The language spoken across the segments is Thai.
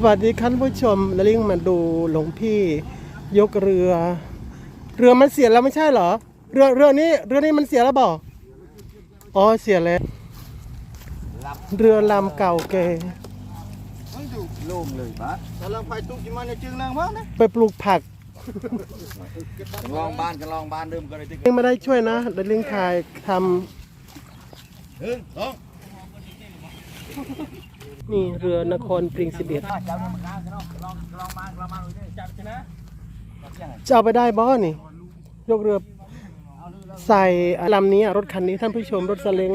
สวัสดีท่านผู้ชมและลิงมาดูหลวงพี่ยกเรือ เรือมันเสียแล้วไม่ใช่เหรอ เรือเรือนี้เรือนี้มันเสียแล้วบอกอ๋อเสียแล้ว เรือลำเก่าแก่โล่งเลยปะกำลังไปตุกจิมันจะจึงนางว่านะไปปลูกผักกันลองบ้านกันลองบ้านเดิมกันเลยที่ลิงไม่ได้ช่วยนะเดยวลิงถ่ายทหนึ่งสองำ นี่เรือนครปริงสิบเองลองบ้านลองบ้านดูดิจับชนะเอาไปได้บ่นี่ ยกเรือใส่ลำนี้รถคันนี้ท่านผู้ชมรถสเล้ง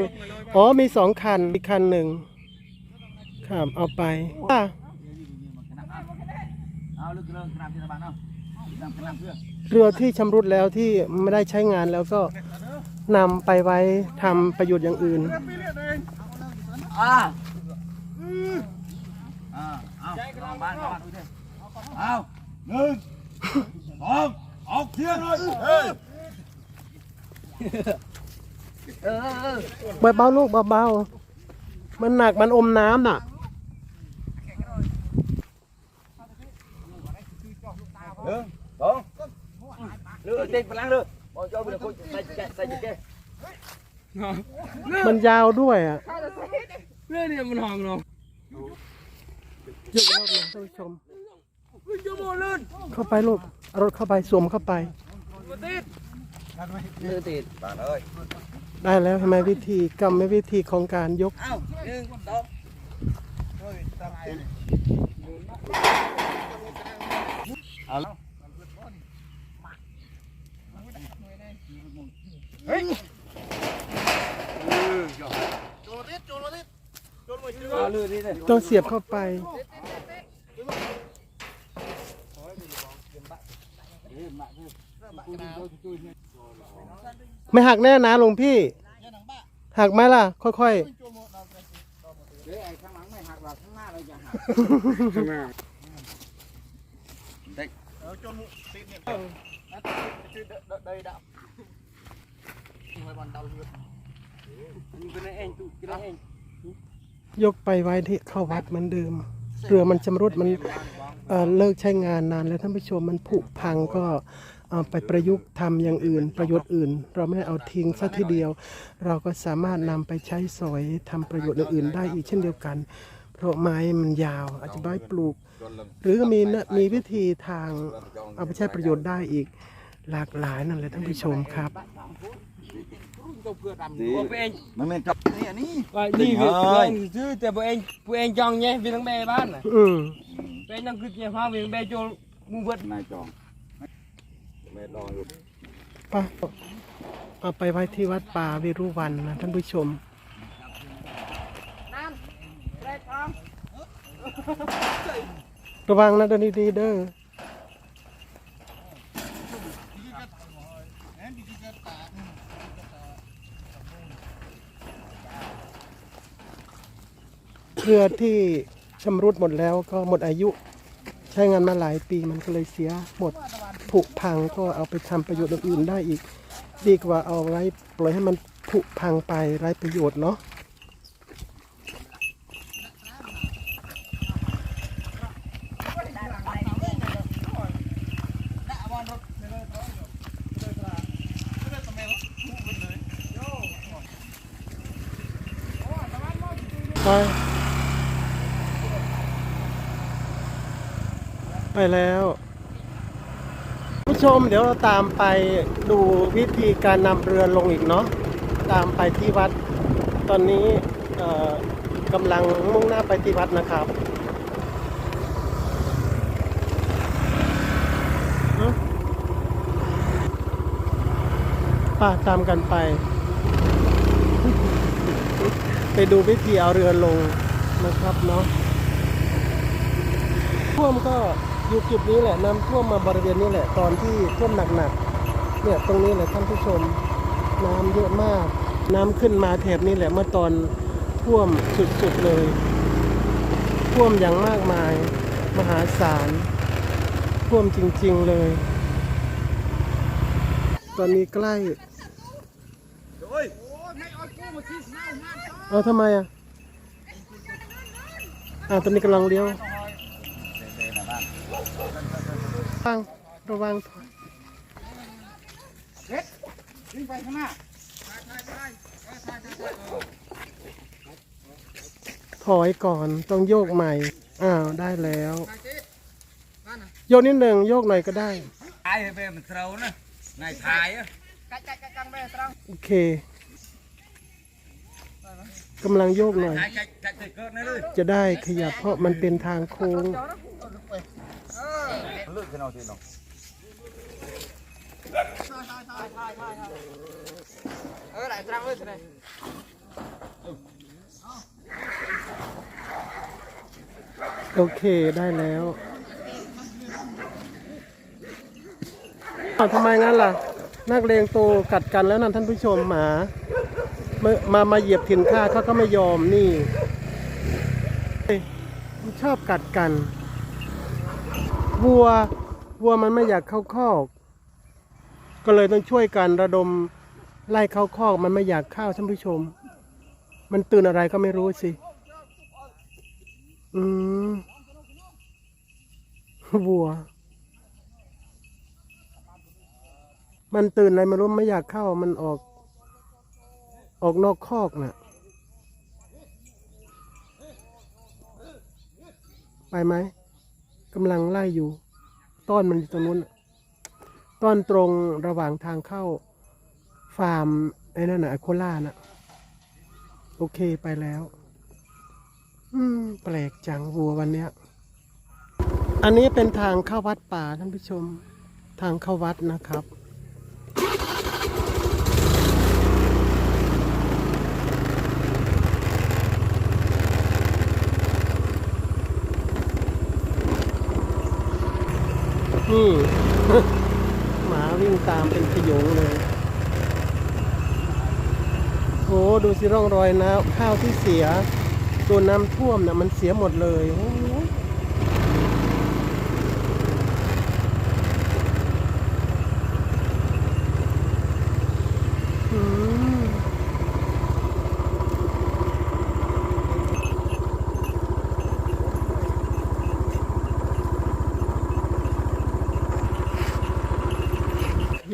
อ๋อมีสองคันอีกคันหนึ่งครับเอาไปอะเรือที่ระบาดเนาะนำขนาดเพื่อเรือที่ชำรุดแล้วที่ไม่ได้ใช้งานแล้วก็นำไปไว้ทำประโยชน์อย่างอื่น อ่าอ่าเอาลอง บ้านลองบ้านดูดิเอาหนึ่งสองออกเที่ยงเลยเฮ้ยเออเออเบาๆลูกเบาๆมันหนักมันอมน้ำน่ะหนึ่งสองเรือเต็มพลังเรือมองจอไปเลยคนใส่ใส่ใส่ยังไงมันยาวด้วยอะเรื่องนี้มันห้องเนาะ ยกรอบเลยท่านผู้ชมจะโมลื่นเข้าไปลูกเอารถเข้าไปสวมเข้าไปมาติดเรือติดบ้านเอ้ยได้แล้วทำไมวิธีกรรมวิธีของการยก เอ้าหนึ่งสองเอาแล้วเอาเรือนี่เลย ต้องเสียบเข้าไป ไม่หักแน่นะหลวงพี่ หักไหมล่ะ ค่อยเดี๋ยวไอ้ข้างหลังไม่หักหรอกข้างหน้าเราจะหักเออจนติดเนี่ยชื่อเดยดับไว้วันดาวเลือยกไปไว้ที่เข้าวัดเหมือนเดิม เรือมันชำรุดมันเเลิกใช้งานนานแล้วท่านผู้ชมมันผุพังก็ไปประยุกต์ทำอย่างอื่น ประโยชน์อื่น เราไม่เอาทิ้งซะทีเดียว เราก็สามารถนำไปใช้สอยทำประโยชน์อื่นๆ ได้อีกเช่นเดียวกัน เพราะไม้มันยาวอาจจะไว้ปลูก หรือมีมีวิธีทางเอาไปใช้ประโยชน์ได้อีกหลากหลายนั่นแหละท่านผู้ชมครับ เพื่อดำตัวเองมันไม่จับนี่อันนี้ว่านี่คือตัวเองซื้อแต่ตัวเองตัวเองจองไงเป็นทั้งแม่บ้านน่ะอืมเป็นนั่งคือเนี่ยพาเป็นแม่โจมูเวิร์ดนายจองแม่ดองอยู่ไปเอาไปไว้ที่วัดป่าวิรุวันนะท่านผู้ชมระวังนะเดินดีๆเด้อ เรือที่ชำรุดหมดแล้วก็หมดอายุใช้งานมาหลายปีมันก็เลยเสียหมดผุพังก็เอาไปทำประโยชน์อื่นได้อีก ดีกว่าเอาไว้ปล่อยให้มันผุพังไปไร้ประโยชน์เนาะไป ไปแล้วผู้ชมเดี๋ยวเราตามไปดูวิธีการนำเรือลงอีกเนาะตามไปที่วัด ตอนนี้กำลังมุ่งหน้าไปที่วัดนะครับป่าตามกันไป ไปดูวิธีเอาเรือลงนะครับเนาะท่วมก็ อยู่จุดนี้แหละน้ำท่วมมาบริเวณนี้แหละ ตอนที่ท่วมหนักๆเนี่ยตรงนี้แหละท่านผู้ชม น้ำเยอะมาก น้ำขึ้นมาแถบนี้แหละเมื่อตอนท่วมสุดๆเลย ท่วมอย่างมากมาย มหาศาลท่วมจริง ๆเลย ตอนนี้ใกล้เอาทำไมอะอ่าตอนนี้กำลังเลี้ยว ระ วังระวังเล็กวิ่งไปข้างหน้าถอยก่อนต้องโยกใหม่ อ้าว ได้แล้ว โยนนิดหนึ่งโยกหน่อยก็ได้ไอ้เบมันเรานะนายทายอะโอเคกำลังโยกหน่อย จะได้ขยับเพราะมันเป็นทางโค้ง ลึกขนาที่น้องเออไหลตรังเลยสิเนี่โอเคได้แล้วทำไมงั้นล่ะ นักเลงโตกัดกันแล้วนั่นท่านผู้ชมหมามามามาเหยียบถิ่นข้าเขาก็ไม่ยอมนี่ชอบกัดกัน วัววัวมันไม่อยากเข้าคอก ก็เลยต้องช่วยกันระดมไล่เข้าคอก มันไม่อยากเข้าท่านผู้ชม มันตื่นอะไรก็ไม่รู้สิ อืมวัว มันตื่นอะไรไม่รู้ไม่อยากเข้า มันออก ออกนอกคอกน่ะ ไปไหม กำลังไล่อยู่ ต้อนมันอยู่ตรงนู้น ต้อนตรงระหว่างทางเข้า ฟาร์มไอ้นั่นนะไอโคล่าน่ะ โอเคไปแล้ว อืม แปลกจังวัววันเนี้ย อันนี้เป็นทางเข้าวัดป่าท่านผู้ชม ทางเข้าวัดนะครับ นี่ หมาวิ่งตามเป็นขยงเลย โอ้ดูสิร่องรอยนะข้าวที่เสียตัวน้ำท่วมน่ะมันเสียหมดเลยโอ้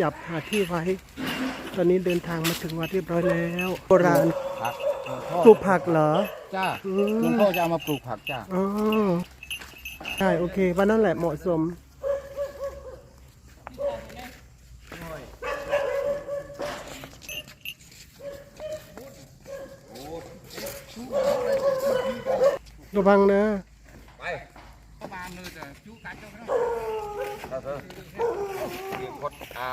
ยับหาที่ไว้ ตอนนี้เดินทางมาถึงวัดเรียบร้อยแล้ว โบราณผักปลูกผักเหรอ จ้าอืม หลวงพ่อจะเอามาปลูกผักจ้าอ๋อใช่โอเควันนั้นแหละเหมาะสม ระวังนะ ไป kot ka.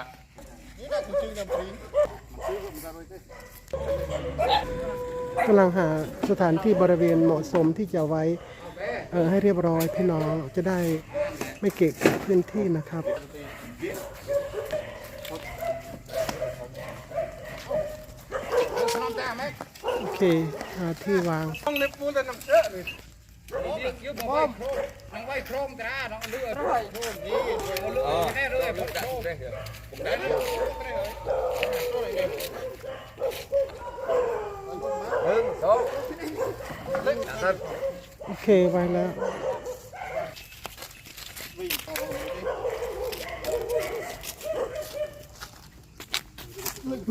กำลังหาสถานที่บริเวณเหมาะสมที่จะไว้เออให้เรียบร้อยพี่น้องจะได้ไม่เกะกะพื้นที่นะครับ โอเคหาที่วาง Ang lipunan ng siya. ยืมบ่โครงน้องไว้โครงตราน้องเลือดโครงนี่เลือดแน่เลือดโครงผมได้เลือดหนึ่งสองโอเคไปแล้ว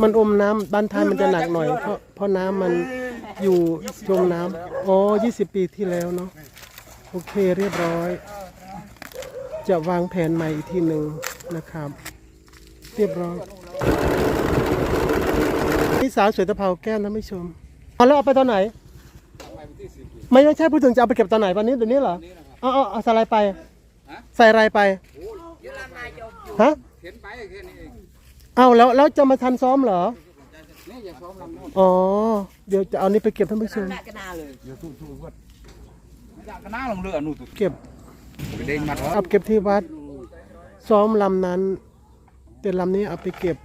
มันอมน้ำบ้านท้ายมันจะหนักหน่อยเพราะเพราะน้ำมัน อยู่จมน้ำอ๋อ20 ปีที่แล้วเนาะโอเคเรียบร้อย จะวางแผนใหม่อีกทีหนึ่งนะครับ เรียบร้อยนี่สาวสวยตะเภาแก้มท่านผู้ชมเอาแล้วเอาไปตอนไหน ไม่ไม่ใช่พูดถึงจะเอาไปเก็บตอนไหนวันนี้เดี๋ยวนี้เหรอเอาเอาเอาใส่อะไรไปใส่อะไรไปฮะเข็นไปแค่นี้เองเอาแล้วแล้วจะมาทันซ้อมเหรอนี่ อย่าซ้อมลำโน้นอ๋อ เดี๋ยวจะเอานี้ไปเก็บท่านผู้ชมไม่อยากกระน้าลงเรือนู่นตุเก็บไปเด้งมัดเอาเก็บที่วัด ซ้อมลำนั้น แต่ลำนี้เอาไปเก็บ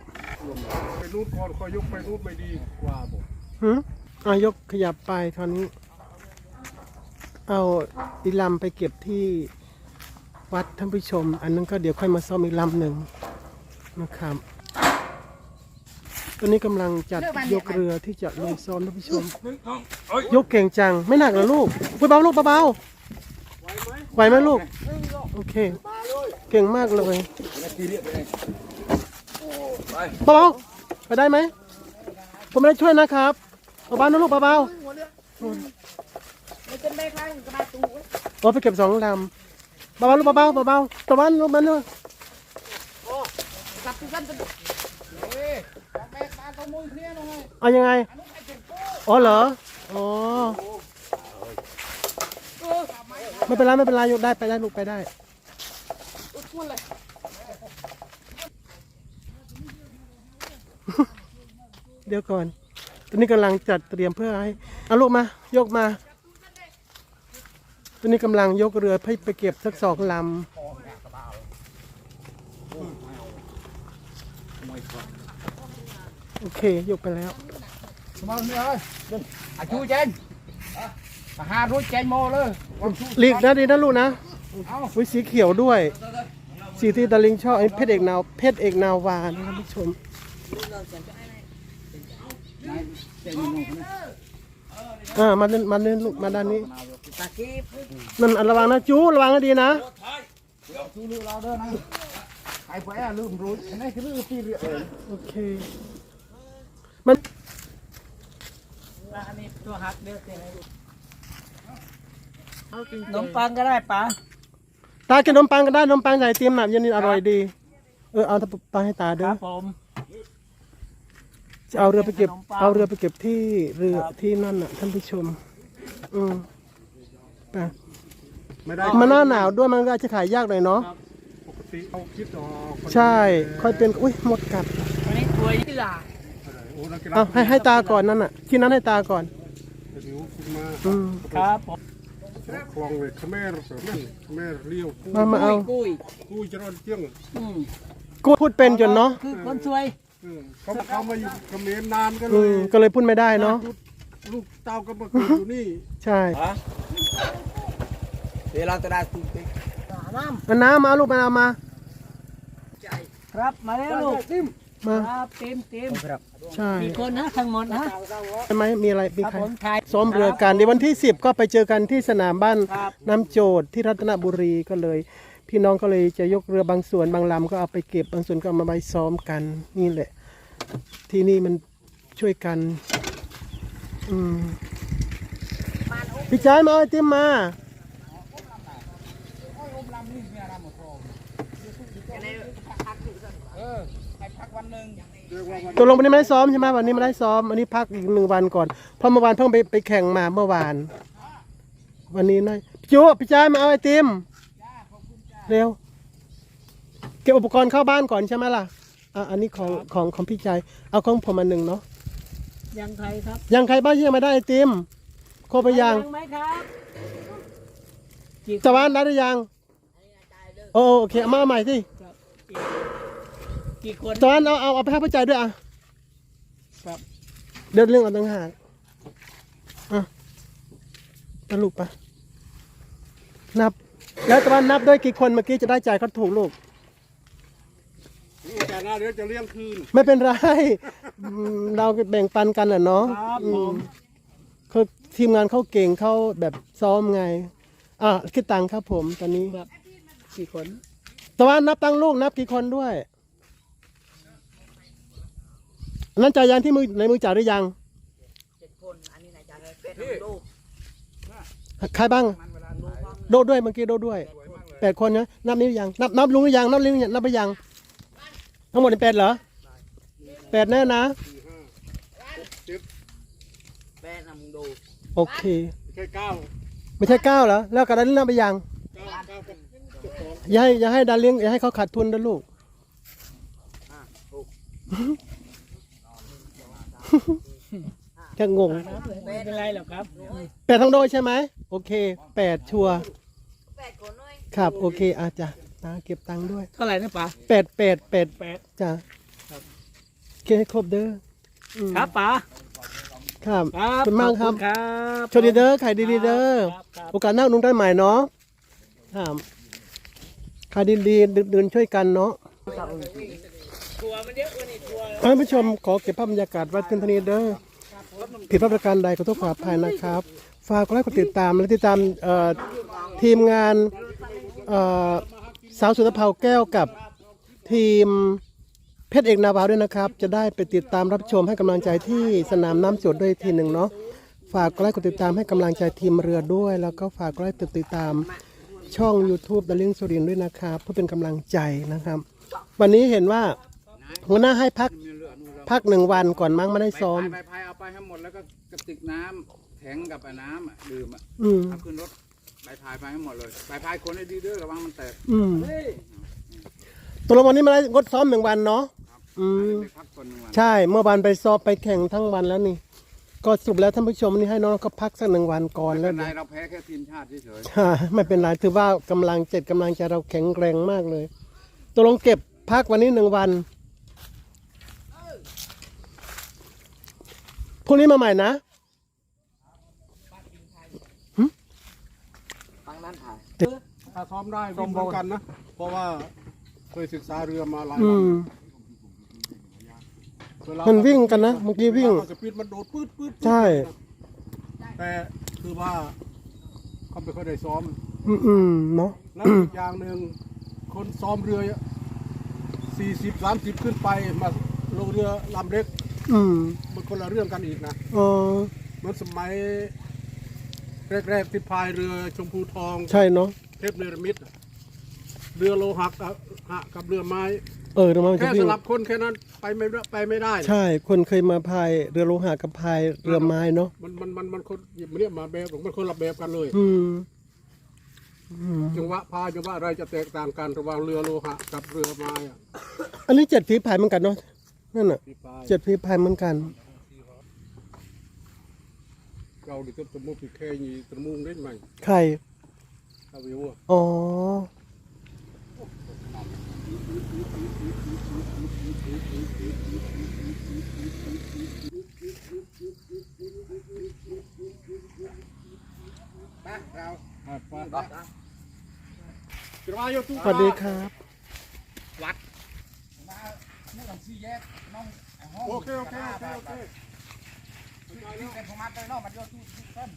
ไปรูดคอคอยยกไปรูดไม่ดีกว่าผมหืมอายกขยับไปคราวนี้ เอาอีกลำไปเก็บที่วัดท่านผู้ชม อันนั้นก็เดี๋ยวค่อยมาซ้อมอีกลำหนึ่งนะครับ ตอนนี้กำลังจัดยกเรือที่จะลงซ้อมท่านผู้ชมหนึ่งสองเอ้ยยกเก่งจัง ไม่หนักเหรอลูกเบาๆลูกเบาๆไหวไหมลูก โอเค เก่งมากเลยตีเรียบไปเลยไปเบาๆไปได้ไหม ผมไม่ได้ช่วยนะครับเบาๆนะลูกเบาๆโอ้ไปเก็บสองลำเบาๆลูกเบาๆเบาๆตะวันลูกมันลูก Satu kan เอ้ยบอกแมุ้ยเคลียร์หน่อยเอายังไงอ๋อเหรอ อ๋อไม่เป็นไรไม่เป็นไรยกได้ไปได้ลูกไปได้เดี๋ยวก่อน ตอนนี้กำลังจัดเตรียมเพื่อให้เอาลูกมา ยกมา ตอนนี้กำลังยกเรือให้ไปเก็บสักสองลำ โอเคยกไปแล้วสมองนี่เอ้ยอาชูเจนมาหารุ่นเจนโมเลยวันชูหลีกนะดีนะลูกนะเอาอุ้ยสีเขียวด้วย สีที่ดาริงชอบไอ้เพชรเอกนาวเพชรเอกนาวานะท่านผู้ชมอ่ามาเล่นมาเล่นลูกมาด้านนี้นั่นอะระวังนะจูระวังให้ดีนะชูลือเราเด้อนะไอ้แฝงลืมรู้อันนี้คือลืมที่เรือเองโอเคมันนมปังก็ได้ปะตากินขนมปังก็ได้ขนมปังใส่เตรียมหนับเย็นนี่อร่อยดี เออเอาตะปาให้ตาคเด้อรับผมจะเอาเรือไปเก็บขนมปังเอาเรือไปเก็บที่เรือที่นั่นน่ะท่านผู้ชม อืมไปไม่ได้มันหน้าหนาวด้วยมันก็อาจจะขายยากหน่อยเนาะปกติเอาคิดออกใช่ ค่อยเป็นอุ้ยหมดกัดวันนี้ตัวยี่หล่าโอ้ นักกีฬาเอาให้ให้ตาก่อนนั่นน่ะ ที่นั้นให้ตาก่อนเดี๋ยวขึ้นมาอืมครับผมคลองเลยขแม่เสือนั่นขแม่เลี้ยวกู้มามาเอากุ้ยกู้จะรอดเจียงอืมกูพูดเป็นจนเนาะคือคนสวย เออเขาเขามาอยู่เขมรนานก็เลอืยมก็เลยพูดไม่ได้เนาะลูกเต้าก็มาเกิดอยู่นี่ใช่เดี๋ยวเราจะได้ตุ้งติ๊กน้เอาน้ำมาเอาลูกมาเอามาำครับมาแล้วลูก มา ครับเต็มเต็ม ใช่มีคนนะทั้งหมดนะใช่ไหมมีอะไรมีครับใครผมถ่าย ซ้อมเรือกันในวันที่ 10 ก็ไปเจอกันที่สนามบ้านครับ น้ำโจดที่รัตนบุรีก็เลย พี่น้องก็เลยจะยกเรือบางส่วนบางลำก็เอาไปเก็บบางส่วนก็เอามาไว้ซ้อมกันนี่แหละ ที่นี่มันช่วยกัน อืมพี่ชายมาเอาไอติมมาเออให้พักวันหนึ่ง ตกลงวันนี้ไม่ได้ซ้อมใช่ไหมวันนี้ไม่ได้ซ้อมวันนี้พักอีกหนึ่งวันก่อนเพราะเมื่อวานเพิ่งไปไปแข่งมาเมื่อวาน วันนี้นะพี่จูพี่ชายมาเอาไอติมเร็วเก็บอุปกรณ์เข้าบ้านก่อนใช่ไหมล่ะอะอันนี้ของของของพี่ชายเอาของผมอันหนึ่งเนาะยังใครครับยังใครบ้างที่ยังไม่ได้ไอติมครบไปยังไหมครับกี่ตะวันได้หรือยังโอ้โอเคเอามาเอาใหม่สิ กี่คนตะวันเอาเอาเอาไปให้พ่อใจายด้วยอะครับ เดินเรื่องเอาต่างหากอะตลุกปะนับ แล้วตะวันนับด้วยกี่คนเมื่อกี้จะได้จ่ายเขาถูกลูก แต่หน้าเดี๋ยวจะเลี้ยงคืน ไม่เป็นไร อืมเราแบ่งปันกันแหละเนาะครับอืผมมเขาทีมงานเขาเก่งเขาแบบซ้อมไง อะคิดตังค์ครับผมตอนนี้ ครับ กี่คนตะวันนับตังค์ลูกนับกี่คนด้วย อันนั้นจ่ายยังที่มือในมือจ่ายหรือยัง เจ็ดคน อันนี้นายจารย์เป็นลูกใครบ้างโดดด้วยเมื่อกี้โดดด้วยแปดคนนะนับนิ้วยังนับนับลุงหรือยังนับลุงนับไปยัง ทั้งหมดเป็นแปดเหรอแปดแน่นะแม่นำดูโอเค แค่เก้าไม่ใช่เก้าเหรอแล้วกระดานนับไปยังเก้าเก้ากับเจ้าของอย่าให้อย่าให้ดาเลี้ยงอย่าให้เขาขาดทุนนะลูก แค่งงไม่เป็นไรหรอกครับแปดทั้งโดยใช่ไหมโอเคแปดชัวร์แปดคนเลยครับ โอเคอาจ้ะตาเก็บตังค์ด้วยเท่าไหร่นะป๋าแปดแปดแปดแปดจ้ะโอเคให้ครบเด้ออืมครับป๋าครับครัขอบคุณมากครับขอครับโชคดีเด้อขายดีๆเด้อ ครับครับ โอกาสหน้านุ่งได้ใหม่เนาะครับขายดีๆเดินๆช่วยกันเนาะ ทัวร์มันเยอะกว่านี่ทัวร์ท่านผู้ชมขอเก็บภาพบรรยากาศว้เพียงเท่านี้เด้อผิดพลาดประการใดก็ต้องขออภัยนะครับ ฝากกดไลค์กดติดตามและติดตามเอ่อทีมงานเอ่อสาวสุนทรเผาแก้วกับทีมเพชรเอกนาวาด้วยนะครับ จะได้ไปติดตามรับชมให้กำลังใจที่สนามน้ำโจดด้วยทีหนึ่งเนาะฝากกดไลค์กดติดตามให้กำลังใจทีมเรือด้วย แล้วก็ฝากกดไลค์กดติดตามช่อง YouTube ดลิงสุรินด้วยนะครับเพื่อเป็นกำลังใจนะครับ วันนี้เห็นว่า หัวหน้าให้พักพักหนึ่งวันก่อนมั้งไม่ได้ซ้อม ใบพายเอาไปให้หมดแล้วก็กระติกน้ำแข็งกับไอ้น้ำอะดื่มอะอืม เอาขึ้นรถใบพายไปให้หมดเลยใบพายคนให้ดีเด้อระวังมันแตกอืมตกลงวันนี้มาได้งดซ้อมหนึ่งวันเนาะอืม ไปพักคนหนึ่งวัน ใช่เมื่อวานไปซ้อมไปแข่งทั้งวันแล้วนี่ ก็สรุปแล้วท่านผู้ชมนี่ให้น้องก็พักสักหนึ่งวันก่อนไม่แล้เป็วนไรเราแพ้แค่ทีมชาติเฉยใช่ไม่เป็นไรถือว่ากำลังเจ็ดกำลังใจเราแข็งแรงมากเลยตกลงเก็บพักวันนี้หนึ่งวัน รุ่งนี้มาใหม่นะตั้งนั้นถ่ายถ้าซ้อมได้วิ่งเหมือนกันนะ เพราะว่าเคยศึกษาเรือมาหลายอืวันม เวลามันวิ่งกันนะเมื่อกี้วิ่ง เวลาสปีดมันโดดปื๊ดปื๊ดปื๊ดใช่ แต่คือว่าเขาไม่ค่อยได้ซ้อม อืมอืมเนาะแล้วอีกอย่างหนึ่งคนซ้อมเรือสี่สิบสามสิบขึ้นไปมาลงเรือลำเล็ก อืมมันคนละเรื่องกันอีกนะอ๋อเหมือนสมัย แรกๆที่พายเรือชมพูทองใช่เนาะเทพเนรมิตอะเรือโลหักอะหะกับเรือไม้ เออทำไมมันจะแค่วิ่สงลับคนแค่นั้นไปไม่ได้ไปไม่ได้นะใช่ คนเคยมาพายเรือโลหะกับพายเรือไม้เนาะมันมันมันมันคนมันเนี่ยมาแบบมันคนละแบบกันเลยอืมอืมจังหวะพายจังหวะอะไรจะแตกต่างกันระหว่างเรือโลหะกับเรือไม้อะอันนี้เจ็ดฝีพายเหมือนกันเนาะ นั่นน่ะที่พายเจ็ดฝีพายเหมือนกันเราดิตมุกแค่ยีตะมุงได้ไหมใครถ้าวิวอะอ๋อ ไปเราไปไปไปกระวายอยู่ตู้สวัสดีครับ มา ไม่ต้องซีแยกน้องไอ้ห้องโอเคโอเคโอเคโอเคที่เป็นของมันไปเนอกมันโยนตู้ที่ต้น